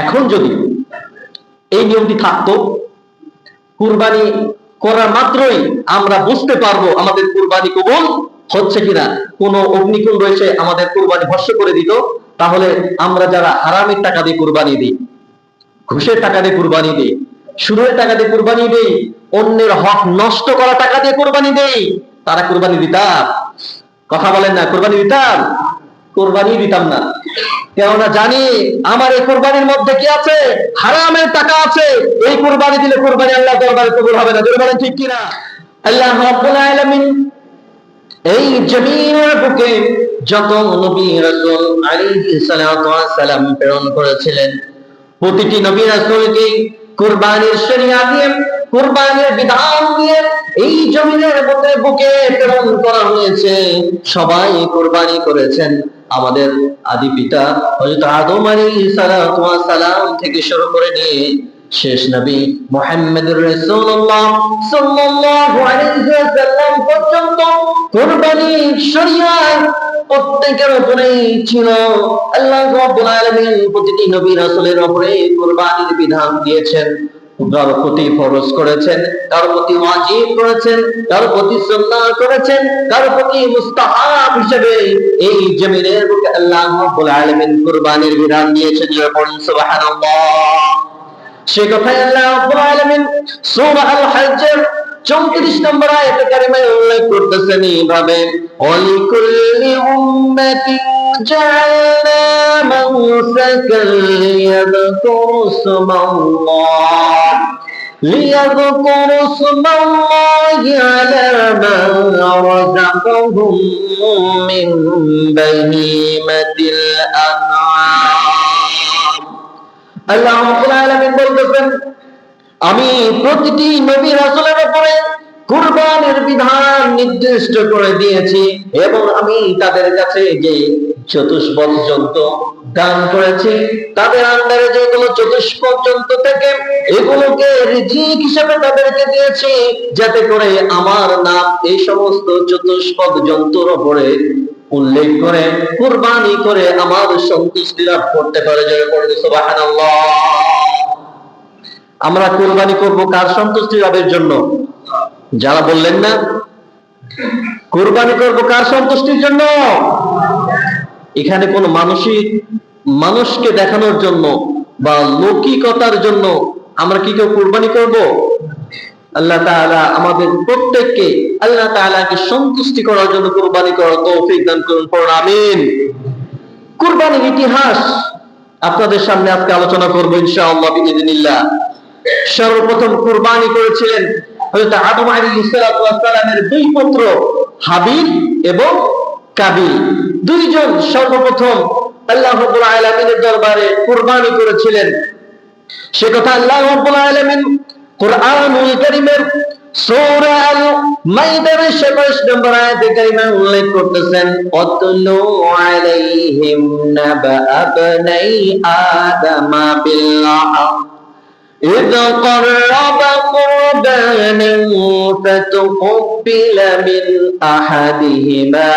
এখন যদি এই নিয়মটি থাকতো, কুরবানি করা মাত্রই আমরা বুঝতে পারব আমাদের কুরবানি কবুল হচ্ছে কিনা। কোন অগ্নিকুণ্ড এসে আমাদের কুরবানি ভস্য করে দিত, তাহলে আমরা যারা হারামের টাকা দিয়ে কুরবানি দিই, ঘুষের টাকা দিয়ে কুরবানি দিই, সুদের টাকা দিয়ে কুরবানি দেই, অন্যের হক নষ্ট করা টাকা দিয়ে কুরবানি দেই, তারা কুরবানি দিতাম। কথা বলেন না, কুরবানি দিতাম। কোরবানি দিতাম না। কেননা জানি আমার এই কোরবানির মধ্যে কি আছে? হারামের টাকা আছে। এই কোরবানি দিলে কোরবানি আল্লাহ দরবারে কবুল হবে না। বলেন ঠিক কিনা? আল্লাহ রাব্বুল আলামিন এই জমিনের বুকে যত নবী রাসূল আলাইহিস সালাতু ওয়াস সালাম প্রেরণ করেছিলেন, প্রতিটি নবী রাসূলকে কুরবানির শরিয়া দিয়ে, কুরবানির বিধান দিয়ে এই জমিনের বুকে প্রেরণ করা হয়েছে। সবাই কুরবানি করেছেন। আমাদের আদি পিতা হযরত আদম সালাম থেকে শুরু করে নিয়ে শেষ নবী মুহাম্মদুর রাসূলুল্লাহ সাল্লাল্লাহু আলাইহি ওয়াসাল্লাম পর্যন্ত শরিয়াত প্রত্যেকের উপরেই ছিল। আল্লাহ রাব্বুল আলামিন প্রতিটি নবী রাসূলের উপরে কুরবানির বিধান দিয়েছেন। প্রতি ফরজ করেছেন ওয়াজিব করেছেন সুন্নাহ করেছেন মুস্তাহাব হিসেবে এই জমিনের বুকে আল্লাহ রাব্বুল আলামিন কুরবানির বিধান দিয়েছেন যারা সুবহানাল্লাহ। সে কথাই আল্লাহ রাব্বুল আলামিন সূরা আল হজ্জের 34 নম্বর আয়াতে উল্লেখ করতেছেন এইভাবে ليذكروا اسم الله على ما رزقهم من بهيمة الأنعام আল্লাহ রাব্বুল আলামিন বলতেছেন আমি প্রতিটি নবী রাসূলের উপরে কুরবানির বিধান নির্দিষ্ট করে দিয়েছি এবং আমি তাদের কাছে যে চতুষ্পদ দান করেছি। তাদের আন্ডারে যেগুলো চতুষ্পদ জন্তু থেকে, এগুলোকে রিজিক তাদেরকে দিয়েছি, যাতে করে আমার নাম এই সমস্ত চতুষ্পদ উপরে উল্লেখ করে, কুরবানি করে আমার সন্তুষ্টি লাভ করতে পারে। জয় সুবহানাল্লাহ। আমরা কুরবানি করব কার সন্তুষ্টি লাভের জন্য? যারা বললেন না, কুরবানি করব কার সন্তুষ্টির জন্য? এখানে কোন মানসিক মানুষকে দেখানোর জন্য বা লৌকিকতার জন্য আমরা কি কেউ কুরবানি করব? আল্লাহ তাআলা আমাদের প্রত্যেককে আল্লাহ তাআলাকে সন্তুষ্টি করার জন্য কুরবানি করার তৌফিক দান করুন, পড়ুন, আমিন। কুরবানির ইতিহাস আপনাদের সামনে আজকে আলোচনা করব ইনশাআল্লাহ বিইذنিল্লাহ সর্বপ্রথম কুরবানি করেছিলেন হযরত আদম আলাইহিস সালামের দুই পুত্র হাবিল এবং কাবিল দুইজন সর্বপ্রথম আল্লাহ রাব্বুল আলামিনের দরবারে কুরবানি করেছিলেন সে কথা আল্লাহ রাব্বুল আলামিন কোরআনুল কারীমের সূরা আল মাইদার 27 নম্বর আয়াতে কারিমা উল্লেখ করতেছেন অতলু আলাইহিম নাবা আবনাই আদামা বিল হক إذ قرب قربانا فتقبل من أحدهما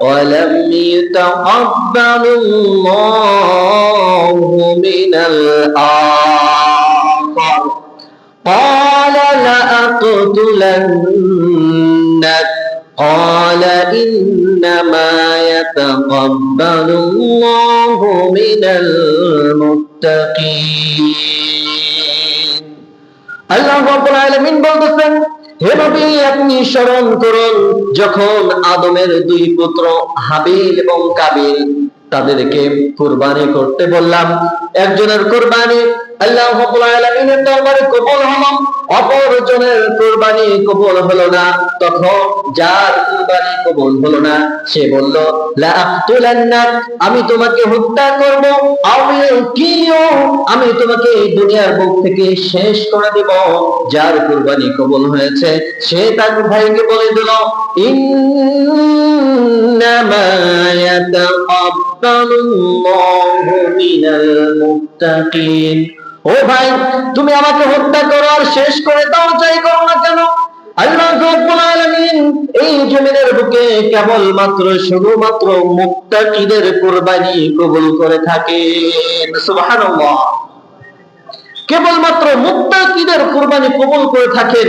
ولم يتقبل الله من الآخر قال لأقتلنك قال إنما يتقبل الله من المتقين الله رب العالمين بلدسن হে নবী আপনি স্মরণ করুন যখন আদমের দুই পুত্র হাবিল এবং কাবিল তাদেরকে কুরবানি করতে বললাম। একজনের কুরবানি আল্লাহ আলামিনের দরবারে কবুল হলো অপরজনের কুরবানি কবুল হলো না। তখন যার কুরবানি কবুল হলো না, সে বলল, লা আক্তুলান্নাক, আমি তোমাকে হত্যা করব, আমি কিও আমি তোমাকে এই দুনিয়ার বুক থেকে শেষ করে দেব। যার কুরবানি কবুল হয়েছে, সে তার ভাইকে বলে দিল মুত্তাকিন ও ভাই, তুমি আমাকে হত্যা করো আর শেষ করে দাও চাই করো না কেন? এই জমিনের বুকে কেবল মাত্র শুধুমাত্র মুত্তাকিদের কুরবানি কবুল করে থাকেন কেবলমাত্র মুত্তাকিদের কোরবানি কবুল করে থাকেন।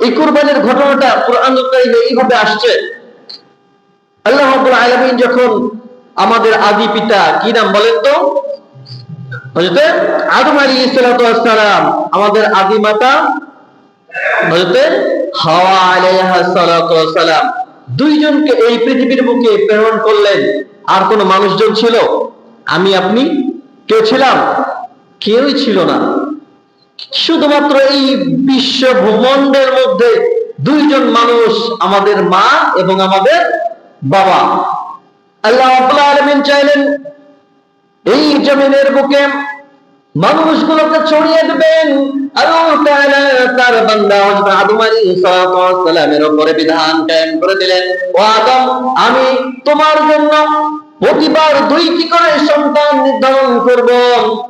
এই কোরবানির ঘটনাটা কোরআন এইভাবে আসছে। আল্লাহ আলামিন যখন আমাদের আদি পিতা, কি নাম বলেন তো? হযরত আদম ওয়াস সালাম, আমাদের আদি মাতা, হযরত হাওয়া আলাইহা সালাম। দুইজনকে এই পৃথিবীর বুকে প্রেরণ করলেন। আর কোন মানুষজন ছিল? আমি, আপনি? কেউ ছিলাম? কেউই ছিল না। শুধুমাত্র এই বিশ্ব ভূমণ্ডের মধ্যে দুইজন মানুষ আমাদের মা এবং আমাদের বাবা। আল্লাহ রাব্বুল আলামিন চাইলেন এই জমিনের বুকে মানুষগুলোকে ছড়িয়ে দেবেন। তার বান্দা আদম উপরে বিধান কায়েম করে দিলেন। ও আদম, আমি তোমার জন্য প্রতিবার দুইটি করে সন্তান নির্ধারণ করব।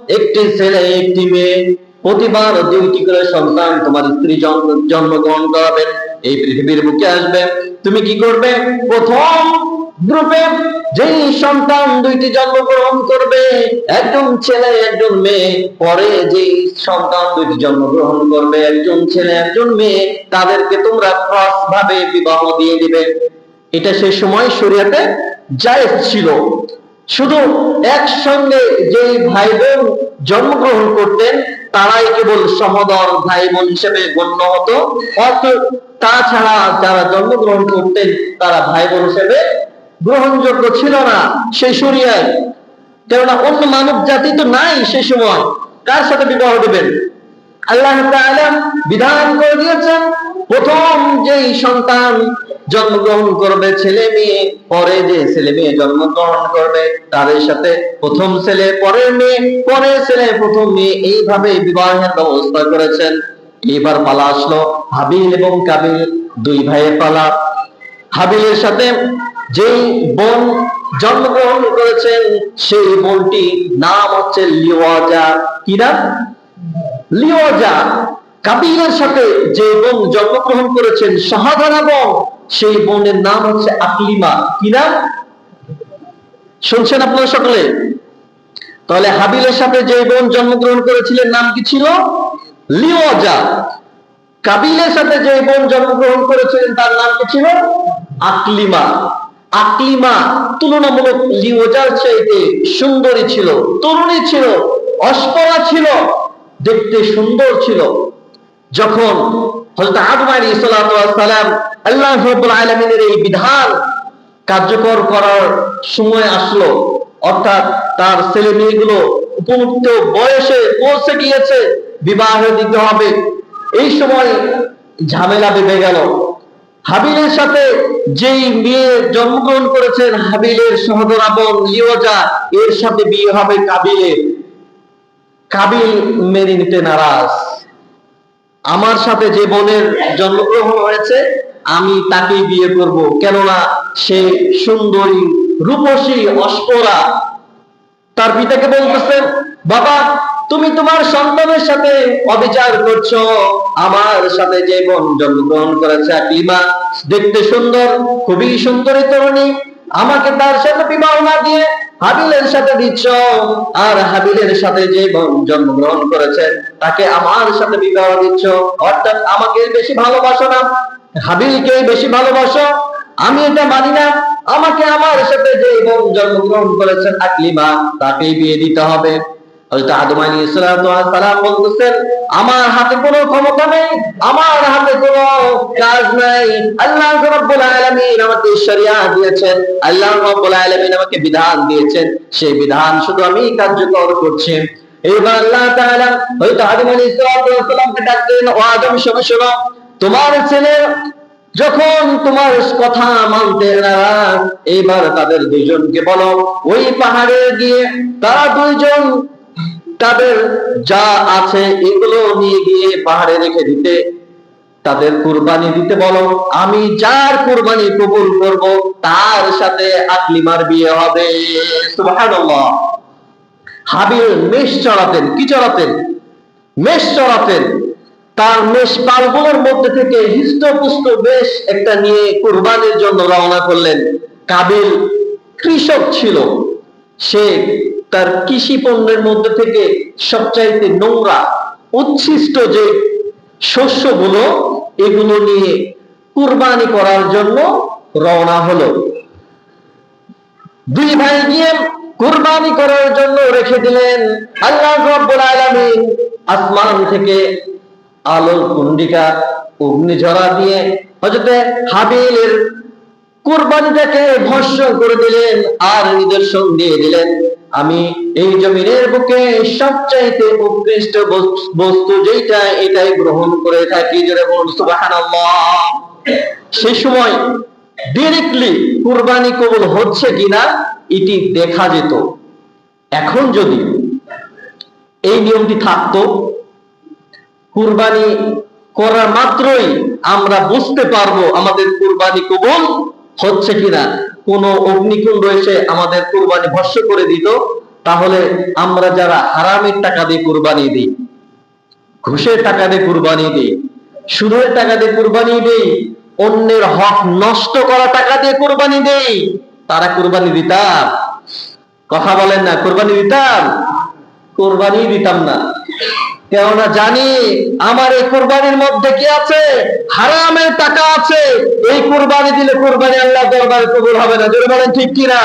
একটি ছেলে, একটি মেয়ে, প্রতিবার দুইটি করে সন্তান তোমার স্ত্রী জন্ম- জন্মগ্রহণ করাবেন এই পৃথিবীর বুকে আসবে। তুমি কি করবে? প্রথম গ্রুপে যেই সন্তান দুইটি জন্মগ্রহণ করবে, একজন ছেলে, একজন মেয়ে, পরে যেই সন্তান দুইটি জন্মগ্রহণ করবে, একজন ছেলে, একজন মেয়ে, তাদেরকে তোমরা ক্রস ভাবে বিবাহ দিয়ে দিবে। এটা সেই সময় শরীয়তে জায়েজ ছিল। শুধু একসঙ্গে যেই ভাই বোন জন্মগ্রহণ করতেন, তারাই কেবল সহদর ভাই বোন হিসেবে গণ্য হতো। অর্থ তাছাড়া যারা জন্মগ্রহণ করতেন, তারা ভাই বোন হিসেবে গ্রহণযোগ্য ছিল না সেই শরিয়ায়। কেননা অন্য মানব জাতি তো নাই সে সময়। কার সাথে বিবাহ দেবেন? আল্লাহ বিধান করে দিয়েছেন, প্রথম যেই সন্তান জন্মগ্রহণ করবে ছেলে মেয়ে, পরে যে ছেলে মেয়ে জন্মগ্রহণ করবে তাদের সাথে প্রথম ছেলে, পরের মেয়ে, পরের ছেলে, প্রথম মেয়ে এইভাবে বিবাহের ব্যবস্থা করেছেন। এবার পালা আসলো হাবিল এবং কাবিল, দুই ভাইয়ের পালা। হাবিলের সাথে যেই বোন জন্মগ্রহণ করেছেন, সেই বোনটি নাম হচ্ছে লিওয়াজা। কি নাম লিওজা কাবিলের সাথে যে বোন জন্মগ্রহণ করেছেন, শাহাদানা বোন, সেই বোনের নাম হচ্ছে আকলিমা। কি নাম শুনছেন আপনারা সকলে? তাহলে হাবিলের সাথে যে বোন জন্মগ্রহণ করেছিলেন, নাম কি ছিল? লিওজা কাবিলের সাথে যে বোন জন্মগ্রহণ করেছিলেন, তার নাম কি ছিল? আকলিমা। আকলিমা তুলনামূলক লিওজার চাইতে সুন্দরী ছিল, তরুণী ছিল, অস্পরা ছিল, দেখতে সুন্দর ছিল। যখন হযরত আদম ওয়াস সালাম আল্লাহ রাব্বুল আলামিনের এই বিধান কার্যকর করার সময় আসলো, অর্থাৎ তার ছেলে মেয়েগুলো উপযুক্ত বয়সে পৌঁছে গিয়েছে, বিবাহ দিতে হবে। এই সময় ঝামেলা বেঁধে গেল। হাবিলের সাথে যেই মেয়ে জন্মগ্রহণ করেছেন, হাবিলের সহদর বোন লিওজা, এর সাথে বিয়ে হবে কাবিলের কাবিল মেনে নিতে নারাজ। আমার সাথে যে বোনের জন্মগ্রহণ হয়েছে, আমি তাকেই বিয়ে করব। কেননা সে সুন্দরী, রূপসী, অস্পরা। তার পিতাকে বলতেছেন, বাবা তুমি তোমার সন্তানের সাথে অবিচার করছ। আমার সাথে যে বোন জন্মগ্রহণ করেছে আকলিমা দেখতে সুন্দর, খুবই সুন্দরী তরুণী। আমাকে তার সাথে বিবাহ না দিয়ে হাবিলের সাথে দিচ্ছ। আর হাবিলের সাথে যে বোন জন্মগ্রহণ করেছে, তাকে আমার সাথে বিবাহ দিচ্ছ। অর্থাৎ আমাকে বেশি ভালোবাসো না। হাবিলকে বেশি ভালোবাসো। আমি এটা মানি না। আমাকে আমার সাথে যে বোন জন্মগ্রহণ করেছেন আকলিমা তাকেই বিয়ে দিতে হবে। আদম সালাম বলতেছেন, আমার হাতে কোনো ক্ষমতা নেই, আমার হাতে কোনো কাজ নাই। আল্লাহ আলামিন আমাকে দিয়েছেন, আল্লাহ আলামিন আমাকে বিধান দিয়েছেন। সেই বিধান শুধু আমি কার্যকর করছি। আল্লাহ তাআলা আদম সালামকে ডাকলেন ও আদম তোমার ছেলে যখন তোমার কথা মানতে নারাজ এইবার তাদের দুইজনকে বলো, ওই পাহাড়ে গিয়ে তারা দুইজন তাদের যা আছে এগুলো নিয়ে গিয়ে পাহাড়ে রেখে দিতে, তাদের কুরবানি দিতে বলো। আমি যার কুরবানি কবুল করব, তার সাথে আকলিমার বিয়ে হবে। হাবিল মেষ চড়াতেন, কি চড়াতেন? মেষ চড়াতেন। তার মেষ পালগুলোর মধ্যে থেকে হৃষ্টপুষ্ট বেশ একটা নিয়ে কুরবানির জন্য রওনা করলেন। কাবিল কৃষক ছিল। সে তার কৃষি পণ্যের মধ্যে থেকে সবচাইতে নোংরা, উচ্ছিষ্ট যে শস্যগুলো, এগুলো নিয়ে কুরবানি করার জন্য রওনা হলো। দুই ভাই গিয়ে কুরবানি করার জন্য রেখে দিলেন। আল্লাহ রাব্বুল আলামিন আসমান থেকে আলোর কুণ্ডিকা, অগ্নিঝরা দিয়ে হযরতে হাবিলের কুরবানিটাকে ভস্য করে দিলেন আর নিদর্শন দিয়ে দিলেন। আমি এই জমিনের বুকে সবচাইতে উৎকৃষ্ট বস- বস্তু যেটা এটাই গ্রহণ করে থাকি যেটা সেই সময় ডিরেক্টলি কুরবানি কবুল হচ্ছে কিনা, এটি দেখা যেত। এখন যদি এই নিয়মটি থাকতো, কুরবানি করার মাত্রই আমরা বুঝতে পারব আমাদের কুরবানি কবুল হচ্ছে কিনা, কোন অগ্নিকুণ্ড এসে আমাদের কুরবানি ভস্য করে দিত, তাহলে আমরা যারা হারামের টাকা দিয়ে কুরবানি দিই, ঘুষের টাকা দিয়ে কুরবানি দিই, সুদের টাকা দিয়ে কুরবানি দেই, অন্যের হক নষ্ট করা টাকা দিয়ে কুরবানি দেই, তারা কুরবানি দিতাম। কথা বলেন না, কুরবানি দিতাম? কোরবানি দিতাম না। কেননা জানি আমার এই কোরবানির মধ্যে কি আছে? হারামের টাকা আছে। এই কোরবানি দিলে কোরবানি আল্লাহ দরবারে কবুল হবে না। জোরে বলেন ঠিক কিনা?